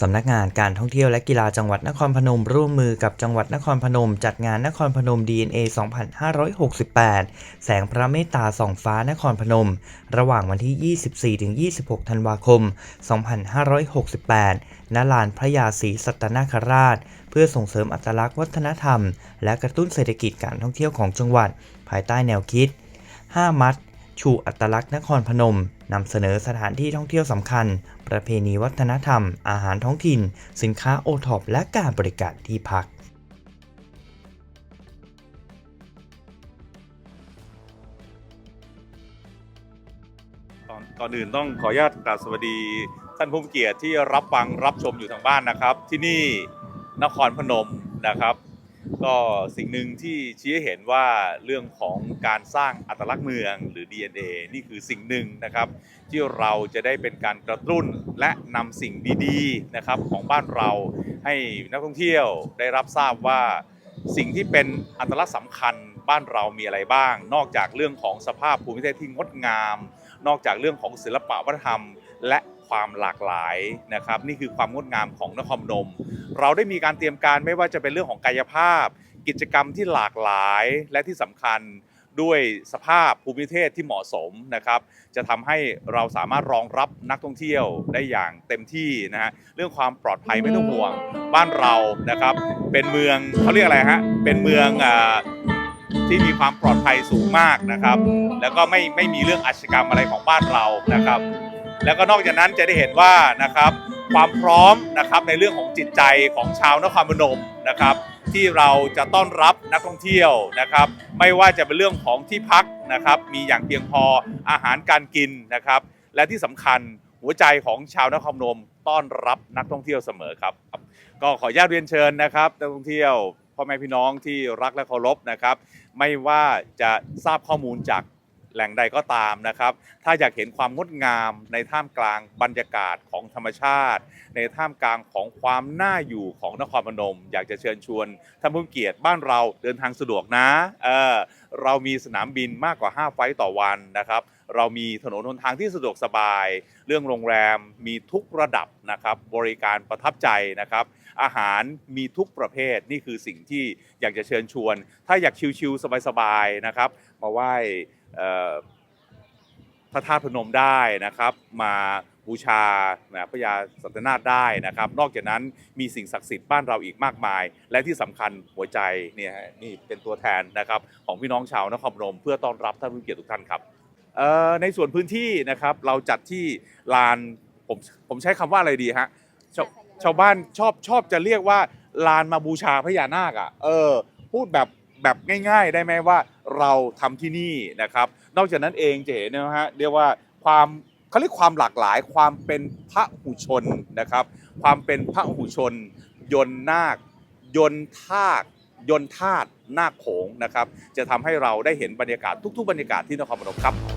สำนักงานการท่องเที่ยวและกีฬาจังหวัดนครพนม ร่วมมือกับจังหวัดนครพนม จัดงานนครพนม DNA 2568 แสงพระเมตตาส่องฟ้านครพนม ระหว่างวันที่ 24-26 ธันวาคม 2568 ณ ลานพระยาศรีสัตนคราช เพื่อส่งเสริมอัตลักษณ์วัฒนธรรม และกระตุ้นเศรษฐกิจการท่องเที่ยวของจังหวัด ภายใต้แนวคิด 5 มัด ชูอัตลักษณ์นครพนมนำเสนอสถานที่ท่องเที่ยวสำคัญ ประเพณีวัฒนธรรม อาหารท้องถิ่น สินค้าโอท็อปและการบริการที่พักก่อนก่อนอื่นต้องขออนุญาตกราบสวัสดี ท่านผู้มีเกียรติที่รับฟังรับชมอยู่ทางบ้านนะครับ ที่นี่นครพนมนะครับ ก็สิ่งหนึ่งที่ชี้ให้เห็นว่าเรื่องของการสร้างอัตลักษณ์เมืองหรือ DNA นี่คือสิ่งหนึ่งนะครับ ที่เราจะได้เป็นการกระตุ้นและนำสิ่งดีๆนะครับของบ้านเราให้นักท่องเที่ยวได้รับทราบว่าสิ่งที่เป็นอัตลักษณ์สำคัญบ้านเรามีอะไรบ้าง นอกจากเรื่องของสภาพภูมิประเทศที่งดงาม นอกจากเรื่องของศิลปะวัฒนธรรม และ ความหลากหลายนะครับนี่คือความงดงามของนครนม เราได้มีการเตรียมการไม่ว่าจะเป็นเรื่องของกายภาพ กิจกรรมที่หลากหลายและที่สำคัญด้วยสภาพภูมิประเทศที่เหมาะสมนะครับ จะทำให้เราสามารถรองรับนักท่องเที่ยวได้อย่างเต็มที่นะฮะเรื่องความปลอดภัยไม่ต้องห่วงบ้านเรานะครับ เป็นเมืองเขาเรียกอะไรฮะเป็นเมืองอที่มีความปลอดภัยสูงมากนะครับ แล้วก็ไม่ไม่มีเรื่องอาชญากรรมอะไรของบ้านเรานะครับ แล้วก็นอกจากนั้นจะได้เห็นว่านะครับความพร้อมนะครับในเรื่องของจิตใจของชาวนครพนมนะครับ ที่เราจะต้อนรับนักท่องเที่ยวนะครับ ไม่ว่าจะเป็นเรื่องของที่พักนะครับ มีอย่างเพียงพออาหารการกินนะครับ และที่สำคัญหัวใจของชาวนครพนมต้อนรับนักท่องเที่ยวเสมอครับ ก็ขออนุญาตเรียนเชิญนะครับนักท่องเที่ยวพ่อแม่พี่น้องที่รักและเคารพนะครับ ไม่ว่าจะทราบข้อมูลจาก แหล่งใดก็ตามนะครับ ถ้าอยากเห็นความงดงามในท่ามกลางบรรยากาศของธรรมชาติ ในท่ามกลางของความน่าอยู่ของนครพนม อยากจะเชิญชวนท่านผู้เกียรติบ้านเราเดินทางสะดวกนะเออเรามีสนามบินมากกว่า 5 ไฟล์ต่อวันนะครับเรามีถนนหนทางที่สะดวกสบาย เรื่องโรงแรมมีทุกระดับนะครับ บริการประทับใจนะครับ อาหารมีทุกประเภทนี่คือสิ่งที่อยากจะเชิญชวน ถ้าอยากชิลๆสบายๆนะครับ มาไหว้ พระธาตุพนมได้นะครับ มาบูชานะพระยาสัตนาถได้นะครับ นอกจากนั้นมีสิ่งศักดิ์สิทธิ์บ้านเราอีกมากมาย และที่สำคัญหัวใจเนี่ยฮะนี่เป็นตัวแทนนะครับของพี่น้องชาวนครพนมเพื่อต้อนรับท่านผู้มีเกียรติทุกท่านครับเอ่อในส่วนพื้นที่นะครับเราจัดที่ลานผมผมใช้คำว่าอะไรดีฮะชาวชาวบ้านชอบชอบจะเรียกว่าลานมาบูชาพญานาคอะเออพูดแบบแบบง่าย ๆ ได้ไหมว่า เราทำที่นี่นะครับ นอกจากนั้นเองจะเห็นนะฮะเรียกว่าความเขาเรียกความหลากหลายความเป็นพระหุชนนะครับ ความเป็นพระหุชน ยนนาค ยนทากยนธาตุนาคโขงนะครับ จะทำให้เราได้เห็นบรรยากาศทุก ๆ บรรยากาศที่นครพนมครับ